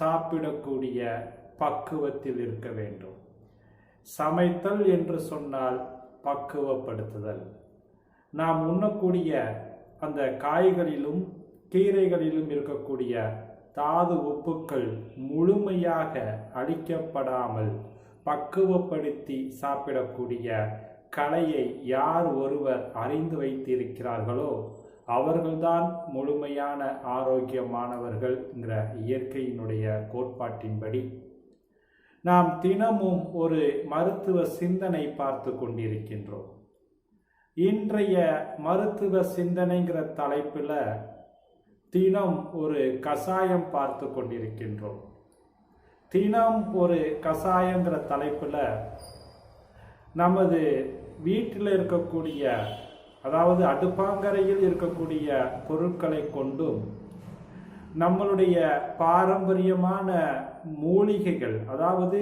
சாப்பிடக்கூடிய பக்குவத்தில் இருக்க வேண்டும். சமைத்தல் என்று சொன்னால் பக்குவப்படுத்துதல். நாம் உண்ணக்கூடிய அந்த காய்களிலும் கீரைகளிலும் இருக்கக்கூடிய தாது உப்புக்கள் முழுமையாக அழிக்கப்படாமல் பக்குவப்படுத்தி சாப்பிடக்கூடிய கலையை யார் ஒருவர் அறிந்து வைத்திருக்கிறார்களோ அவர்கள்தான் முழுமையான ஆரோக்கியமானவர்கள்ங்கிற இயற்கையினுடைய கோட்பாட்டின்படி நாம் தினமும் ஒரு மருத்துவ சிந்தனை பார்த்து கொண்டிருக்கின்றோம். இன்றைய மருத்துவ சிந்தனைங்கிற தலைப்பில் தினம் ஒரு கசாயம் பார்த்து கொண்டிருக்கின்றோம். தினம் ஒரு கசாயங்கிற தலைப்பில் நமது வீட்டில் இருக்கக்கூடிய அதாவது அடுப்பாங்கரையில் இருக்கக்கூடிய பொருட்களை கொண்டும் நம்மளுடைய பாரம்பரியமான மூலிகைகள் அதாவது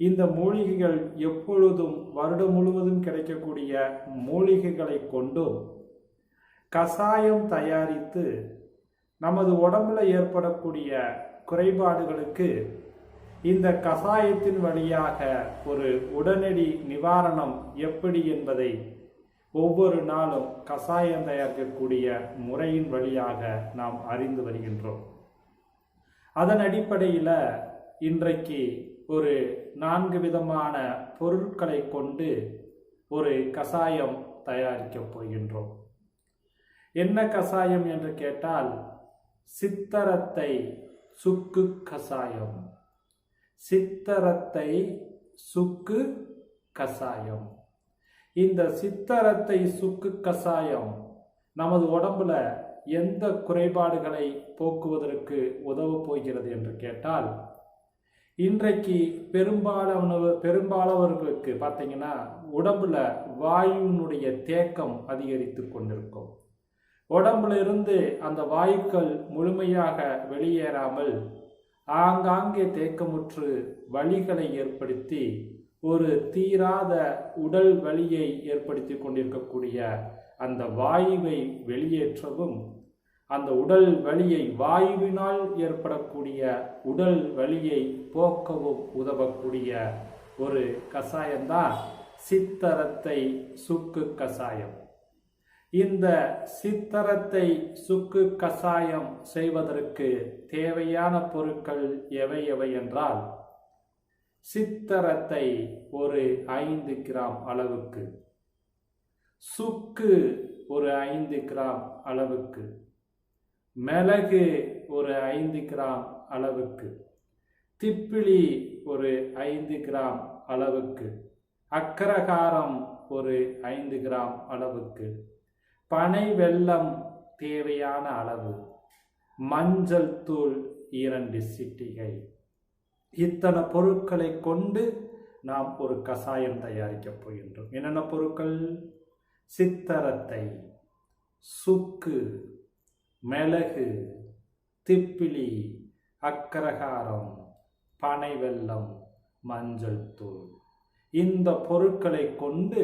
இந்த மூலிகைகள் எப்பொழுதும் வருடம் முழுவதும் கிடைக்கக்கூடிய மூலிகைகளை கொண்டும் கசாயம் தயாரித்து நமது உடம்புல ஏற்படக்கூடிய குறைபாடுகளுக்கு இந்த கசாயத்தின் வழியாக ஒரு உடனடி நிவாரணம் எப்படி என்பதை ஒவ்வொரு நாளும் கசாயம் தயாரிக்கக்கூடிய முறையின் வழியாக நாம் அறிந்து வருகின்றோம். அதன் அடிப்படையில் இன்றைக்கு ஒரு நான்கு விதமான பொருட்களை கொண்டு ஒரு கசாயம் தயாரிக்கப் போகின்றோம். என்ன கசாயம் என்று கேட்டால் சித்தரத்தை சுக்கு கசாயம். சித்தரத்தை சுக்கு கசாயம். இந்த சித்தரத்தை சுக்கு கசாயம் நமது உடம்புல எந்த குறைபாடுகளை போக்குவதற்கு உதவ போகிறது என்று கேட்டால் இன்றைக்கு பெரும்பாலானவ பெரும்பாலானவர்களுக்கு பார்த்தீங்கன்னா உடம்புல வாயுனுடைய தேக்கம் அதிகரித்து கொண்டிருக்கும். உடம்புல இருந்து அந்த வாயுக்கள் முழுமையாக வெளியேறாமல் ஆங்காங்கே தேக்கமுற்று வழிகளை ஏற்படுத்தி ஒரு தீராத உடல் வலியை ஏற்படுத்தி கொண்டிருக்கக்கூடிய அந்த வாயுவை வெளியேற்றவும் அந்த உடல் வலியை வாயுவினால் ஏற்படக்கூடிய உடல் வலியை போக்கவும் உதவக்கூடிய ஒரு கஷாயம்தான் சித்தரத்தை சுக்கு கசாயம். இந்த சித்தரத்தை சுக்கு கசாயம் செய்வதற்கு தேவையான பொருட்கள் எவை எவை என்றால் சித்தரத்தை ஒரு ஐந்து கிராம் அளவுக்கு. சுக்கு ஒரு ஐந்து கிராம் அளவுக்கு. மிளகு ஒரு ஐந்து கிராம் அளவுக்கு. திப்பிலி ஒரு ஐந்து கிராம் அளவுக்கு. அக்கரகாரம் ஒரு ஐந்து கிராம் அளவுக்கு. பனை வெள்ளம் தேவையான அளவு. மஞ்சள் தூள் இரண்டு சிட்டிகை. இத்தனை பொருட்களை கொண்டு நாம் ஒரு கசாயம் தயாரிக்கப் போகின்றோம். என்னென்ன பொருட்கள்? சித்தரத்தை சுக்கு மிளகு திப்பிலி அக்கரகாரம் பனை வெல்லம் மஞ்சள் தூள். இந்த பொருட்களை கொண்டு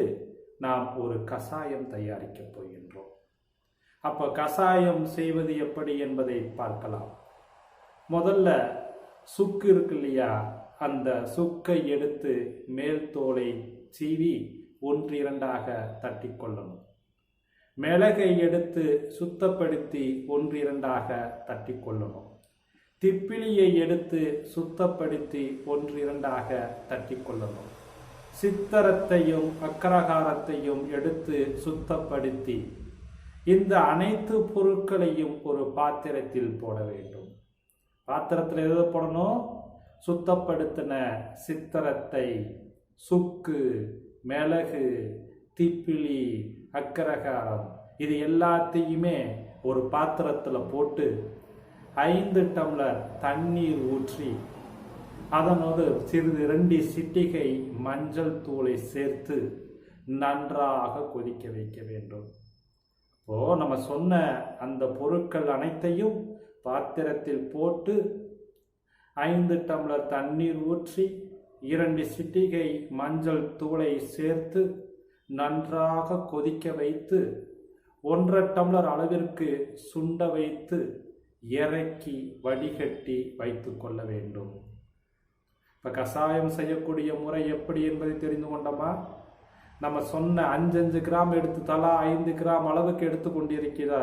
நாம் ஒரு கசாயம் தயாரிக்கப் போகின்றோம். அப்போ கசாயம் செய்வது எப்படி என்பதை பார்க்கலாம். முதல்ல சுக்கு இருக்கு இல்லையா? அந்த சுக்கை எடுத்து மேல் தோலை சீவி ஒன்று இரண்டாக தட்டி கொள்ளணும். மிளகை எடுத்து சுத்தப்படுத்தி ஒன்று இரண்டாக தட்டி கொள்ளணும். திப்பிலியை எடுத்து சுத்தப்படுத்தி ஒன்றிரண்டாக தட்டி கொள்ளணும். சித்தரத்தையும் அக்கரகாரத்தையும் எடுத்து சுத்தப்படுத்தி இந்த அனைத்து பொருட்களையும் ஒரு பாத்திரத்தில் போட வேண்டும். பாத்திரத்தில் எழுதப்படணும் போடணும்? சுத்தப்படுத்தின சித்திரத்தை. சுக்கு மிளகு திப்பிலி அக்கரகாரம். இது எல்லாத்தையுமே ஒரு பாத்திரத்தில் போட்டு ஐந்து டம்ளர் தண்ணீர் ஊற்றி அதனோடு சிறிது ரெண்டு சிட்டிகை மஞ்சள் தூளை சேர்த்து நன்றாக கொதிக்க வைக்க வேண்டும். இப்போ நம்ம சொன்ன அந்த பொருட்கள் அனைத்தையும் பாத்திரத்தில் போட்டு ஐந்து டம்ளர் தண்ணீர் ஊற்றி இரண்டு சிட்டிகை மஞ்சள் தூளை சேர்த்து நன்றாக கொதிக்க வைத்து ஒன்றரை டம்ளர் அளவிற்கு சுண்ட வைத்து இறக்கி வடிகட்டி வைத்து கொள்ள வேண்டும். இப்போ கஷாயம் செய்யக்கூடிய முறை எப்படி என்பதை தெரிந்து கொண்டோமா? நம்ம சொன்ன அஞ்சஞ்சு கிராம் எடுத்து தலா ஐந்து கிராம் அளவுக்கு எடுத்து கொண்டிருக்கிற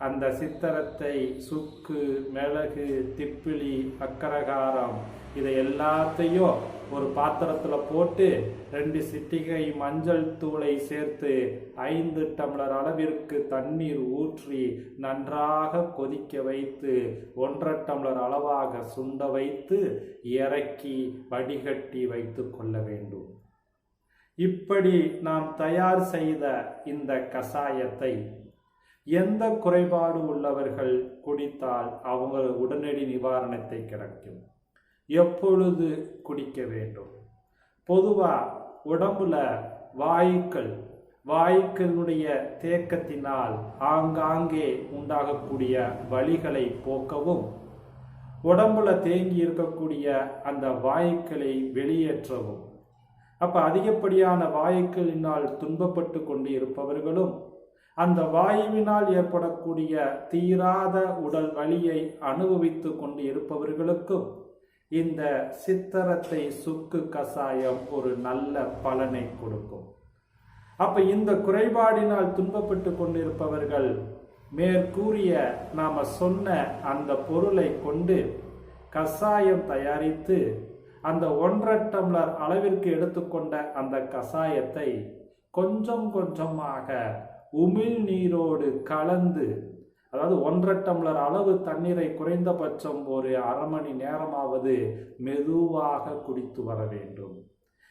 அந்த சித்தரத்தை சுக்கு மிளகு திப்பிலி அக்கரகாரம் இதை எல்லாத்தையும் ஒரு பாத்திரத்தில் போட்டு ரெண்டு சிட்டிகை மஞ்சள் தூளை சேர்த்து ஐந்து டம்ளர் அளவிற்கு தண்ணீர் ஊற்றி நன்றாக கொதிக்க வைத்து ஒன்றரை டம்ளர் அளவாக சுண்ட வைத்து இறக்கி வடிகட்டி வைத்து கொள்ள வேண்டும். இப்படி நாம் தயார் செய்த இந்த கசாயத்தை எந்த குறைபாடு உள்ளவர்கள் குடித்தால் அவங்க உடனடி நிவாரணத்தை கிடைக்கும். எப்பொழுது குடிக்க வேண்டும்? பொதுவாக உடம்புல வாயுக்கள் வாயுக்களுடைய தேக்கத்தினால் ஆங்காங்கே உண்டாகக்கூடிய வழிகளை போக்கவும் உடம்புல தேங்கி இருக்கக்கூடிய அந்த வாயுக்களை வெளியேற்றவும். அப்ப அதிகப்படியான வாயுக்களினால் துன்பப்பட்டு கொண்டு இருப்பவர்களும் அந்த வாயுவினால் ஏற்படக்கூடிய தீராத உடல் வலியை அனுபவித்து கொண்டு இருப்பவர்களுக்கும் இந்த சித்தரத்தை சுக்கு கசாயம் ஒரு நல்ல பலனை கொடுக்கும். அப்ப இந்த குறைபாடினால் துன்பப்பட்டு கொண்டிருப்பவர்கள் மேற்கூறிய நாம சொன்ன அந்த பொருளை கொண்டு கசாயம் தயாரித்து அந்த ஒன்றரை டம்ளர் அளவிற்கு எடுத்துக்கொண்ட அந்த கசாயத்தை கொஞ்சம் கொஞ்சமாக உமிழ் நீரோடு கலந்து அதாவது ஒன்றரை டம்ளர் அளவு தண்ணீரை குறைந்தபட்சம் ஒரு அரை மணி நேரமாவது மெதுவாக குடித்து வர வேண்டும்.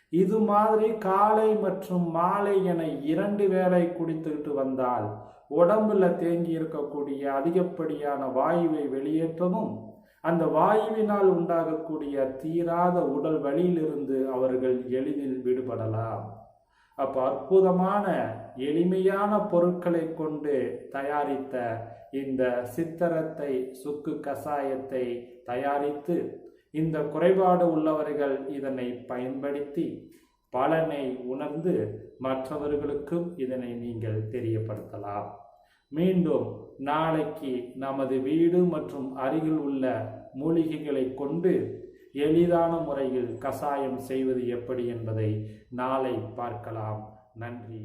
இது மாதிரி காலை மற்றும் மாலை என இரண்டு வேளை குடித்துக்கிட்டு வந்தால் உடம்புல தேங்கி இருக்கக்கூடிய அதிகப்படியான வாயுவை வெளியேற்றவும் அந்த வாயுவினால் உண்டாகக்கூடிய தீராத உடல் வழியிலிருந்து அவர்கள் எளிதில் விடுபடலாம். அப்போ அற்புதமான எளிமையான பொருட்களை கொண்டு தயாரித்த இந்த சித்தரத்தை சுக்கு கசாயத்தை தயாரித்து இந்த குறைபாடு உள்ளவர்கள் இதனை பயன்படுத்தி பலனை உணர்ந்து மற்றவர்களுக்கும் இதனை நீங்கள் தெரியப்படுத்தலாம். மீண்டும் நாளைக்கு நமது வீடு மற்றும் அருகில் உள்ள மூலிகைகளை கொண்டு எளிதான முறையில் கசாயம் செய்வது எப்படி என்பதை நாளை பார்க்கலாம். நன்றி.